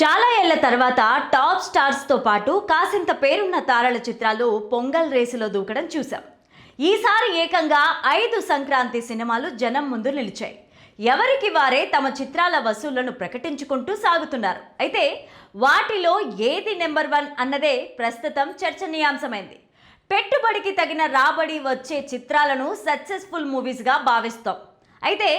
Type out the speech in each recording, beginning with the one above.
చాలా ఏళ్ళ తర్వాత టాప్ స్టార్స్తో పాటు కాసింత పేరున్న తారల చిత్రాలు పొంగల్ రేసులో దూకడం చూసాం ఈసారి ఏకంగా ఐదు సంక్రాంతి సినిమాలు జనం ముందు నిలిచాయి. ఎవరికి వారే తమ చిత్రాల వసూళ్ళను ప్రకటించుకుంటూ సాగుతున్నారు. అయితే వాటిలో ఏది నెంబర్ వన్ అన్నదే ప్రస్తుతం చర్చనీయాంశమైంది. పెట్టుబడికి తగిన రాబడి వచ్చే చిత్రాలను సక్సెస్ఫుల్ మూవీస్గా భావిస్తాం. అయితే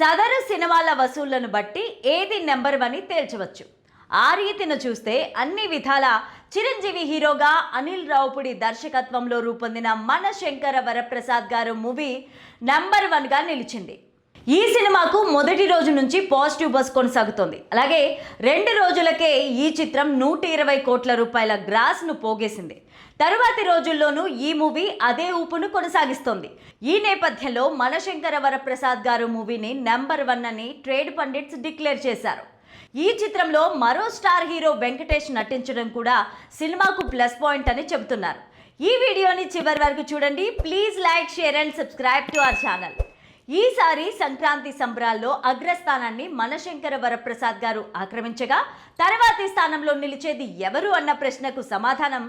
సదరు సినిమాల వసూళ్ళను బట్టి ఏది నెంబర్ వన్ అని తేల్చవచ్చు? ఆ రీతిన చూస్తే అన్ని విధాల చిరంజీవి హీరోగా అనిల్ రావుపుడి దర్శకత్వంలో రూపొందిన మన శంకర వరప్రసాద్ గారు మూవీ నెంబర్ వన్గా నిలిచింది. ఈ సినిమాకు మొదటి రోజు నుంచి పాజిటివ్ బస్ కొనసాగుతోంది. అలాగే రెండు రోజులకే ఈ చిత్రం నూట ఇరవై కోట్ల రూపాయల గ్రాస్ను పోగేసింది. తరువాతి రోజుల్లోనూ ఈ మూవీ అదే ఊపును కొనసాగిస్తోంది. ఈ నేపథ్యంలో మనశంకర వరప్రసాద్ గారు మూవీని నెంబర్ వన్ అని ట్రేడ్ పండిట్స్ డిక్లేర్ చేశారు. ఈ చిత్రంలో మరో స్టార్ హీరో వెంకటేష్ నటించడం కూడా సినిమాకు ప్లస్ పాయింట్ అని చెబుతున్నారు. ఈ వీడియోని చివరి వరకు చూడండి. Please like share and subscribe to our channel. ఈసారి సంక్రాంతి సంబరాల్లో అగ్రస్థానాన్ని మనశంకర వరప్రసాద్ గారు ఆక్రమించగా తర్వాతి స్థానంలో నిలిచేది ఎవరు అన్న ప్రశ్నకు సమాధానం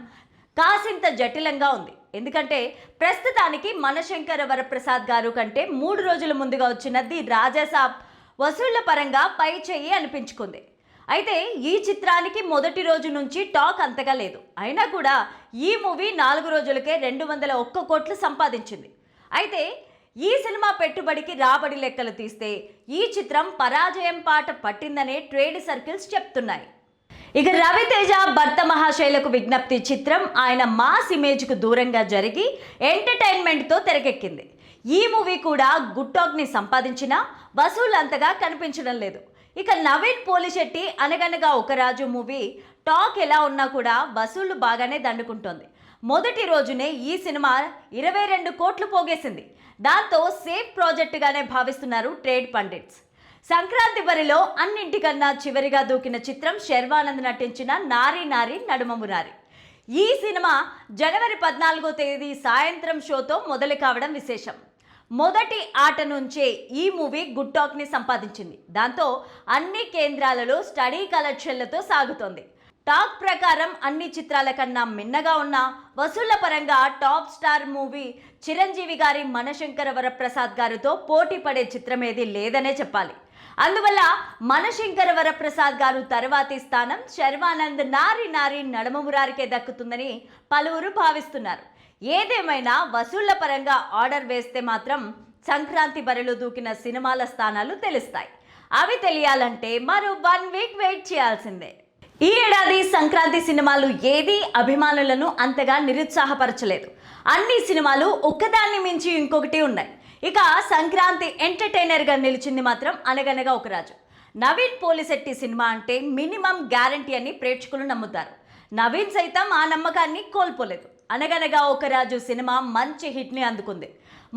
కాసింత జటిలంగా ఉంది. ఎందుకంటే ప్రస్తుతానికి మనశంకర వరప్రసాద్ గారు కంటే మూడు రోజుల ముందుగా వచ్చినది రాజాసాబ్ వసూళ్ళ పరంగా పై చెయ్యి అనిపించుకుంది. అయితే ఈ చిత్రానికి మొదటి రోజు నుంచి టాక్ అంతగా లేదు. అయినా కూడా ఈ మూవీ నాలుగు రోజులకే రెండు వందల ఒక్క కోట్లు సంపాదించింది. అయితే ఈ సినిమా పెట్టుబడికి రాబడి లెక్కలు తీస్తే ఈ చిత్రం పరాజయం పాట పట్టిందనే ట్రేడ్ సర్కిల్స్ చెప్తున్నాయి. ఇక రవితేజ భర్త మహాశైలకు విజ్ఞప్తి చిత్రం ఆయన మాస్ ఇమేజ్కు దూరంగా జరిగి ఎంటర్టైన్మెంట్తో తెరకెక్కింది. ఈ మూవీ కూడా గుడ్ టాక్ని సంపాదించినా వసూలు అంతగా కనిపించడం లేదు. ఇక నవీన్ పోలిశెట్టి అనగనగా ఒక రాజు మూవీ టాక్ ఎలా ఉన్నా కూడా వసూళ్ళు బాగానే దండుకుంటోంది. మొదటి రోజునే ఈ సినిమా ఇరవై రెండు కోట్లు పోగేసింది. దాంతో సేఫ్ ప్రాజెక్టుగానే భావిస్తున్నారు ట్రేడ్ పండిట్స్. సంక్రాంతి బరిలో అన్నింటికన్నా చివరిగా దూకిన చిత్రం శర్వానంద్ నటించిన నారీ నారి నడుమమునారి ఈ సినిమా జనవరి పద్నాలుగో తేదీ సాయంత్రం షోతో మొదలు కావడం విశేషం. మొదటి ఆట నుంచే ఈ మూవీ గుడ్ టాక్ని సంపాదించింది. దాంతో అన్ని కేంద్రాలలో స్టడీ కలెక్షన్లతో సాగుతోంది. టాక్ ప్రకారం అన్ని చిత్రాల కన్నా మిన్నగా ఉన్న వసూళ్ళ పరంగా టాప్ స్టార్ మూవీ చిరంజీవి గారి మనశంకర వరప్రసాద్ గారితో పోటీ పడే చిత్రం ఏది లేదనే చెప్పాలి. అందువల్ల మనశంకర వరప్రసాద్ గారు తర్వాతి స్థానం శర్వానంద్ నారి నారి నడమమురారికే దక్కుతుందని పలువురు భావిస్తున్నారు. ఏదేమైనా వసూళ్ళ పరంగా ఆర్డర్ వేస్తే మాత్రం సంక్రాంతి బరిలో దూకిన సినిమాల స్థానాలు తెలుస్తాయి. అవి తెలియాలంటే మరో వన్ వీక్ వెయిట్ చేయాల్సిందే. ఈ ఏడాది సంక్రాంతి సినిమాలు ఏది అభిమానులను అంతగా నిరుత్సాహపరచలేదు. అన్ని సినిమాలు ఒక్కదాన్ని మించి ఇంకొకటి ఉన్నాయి. ఇక సంక్రాంతి ఎంటర్టైనర్గా నిలిచింది మాత్రం అనగనగా ఒక రాజు. నవీన్ పోలిశెట్టి సినిమా అంటే మినిమం గ్యారంటీ అని ప్రేక్షకులు నమ్ముతారు. నవీన్ సైతం ఆ నమ్మకాన్ని కోల్పోలేదు. అనగనగా ఒక రాజు సినిమా మంచి హిట్ని అందుకుంది.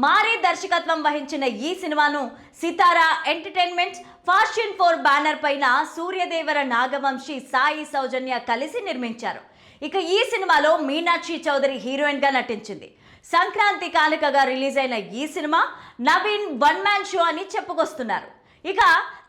మారీ దర్శకత్వం వహించిన ఈ సినిమాను Sithara entertainment fortune four banner పైన సూర్యదేవర నాగవంశీ సాయి సౌజన్య కలిసి నిర్మించారు. ఇక ఈ సినిమాలో మీనాక్షి చౌదరి హీరోయిన్గా నటించింది. సంక్రాంతి కానుకగా రిలీజ్ అయిన ఈ cinema Naveen one man show అని చెప్పుకొస్తున్నారు. ఇక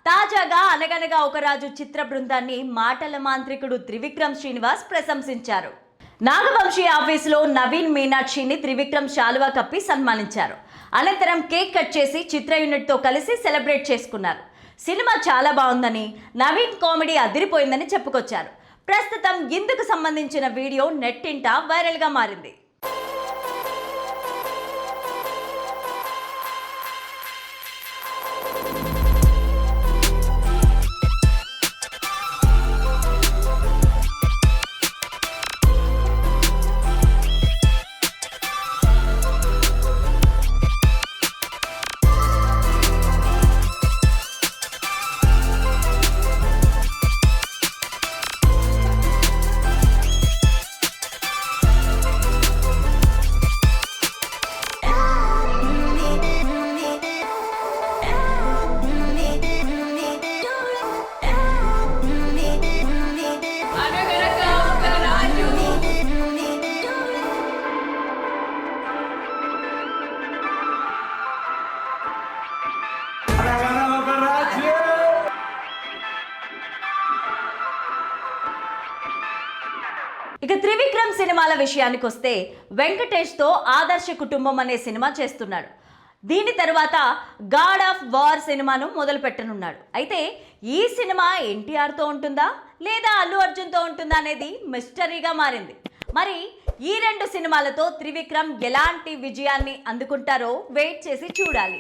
తాజాగా అనగనగా ఒక రాజు చిత్ర బృందాన్ని మాటల మాంత్రికుడు త్రివిక్రమ్ శ్రీనివాస్ ప్రశంసించారు. నాగవంశీ ఆఫీసులో నవీన్ మీనాక్షిని త్రివిక్రమ్ శాలువా కప్పి సన్మానించారు. అనంతరం కేక్ కట్ చేసి చిత్ర యూనిట్తో కలిసి సెలబ్రేట్ చేసుకున్నారు. సినిమా చాలా బాగుందని నవీన్ కామెడీ అదిరిపోయిందని చెప్పుకొచ్చారు. ప్రస్తుతం ఇందుకు సంబంధించిన వీడియో నెట్టింట వైరల్గా మారింది. సినిమాల విషయానికి వస్తే వెంకటేష్తో ఆదర్శ కుటుంబం అనే సినిమా చేస్తున్నాడు. దీని తర్వాత గాడ్ ఆఫ్ వార్ సినిమాను మొదలు పెట్టనున్నాడు అయితే ఈ సినిమా ఎన్టీఆర్తో ఉంటుందా? లేదా అల్లు అర్జున్తో ఉంటుందా అనేది మిస్టరీగా మారింది. మరి ఈ రెండు సినిమాలతో త్రివిక్రమ్ ఎలాంటి విజయాన్ని అందుకుంటారో వెయిట్ చేసి చూడాలి.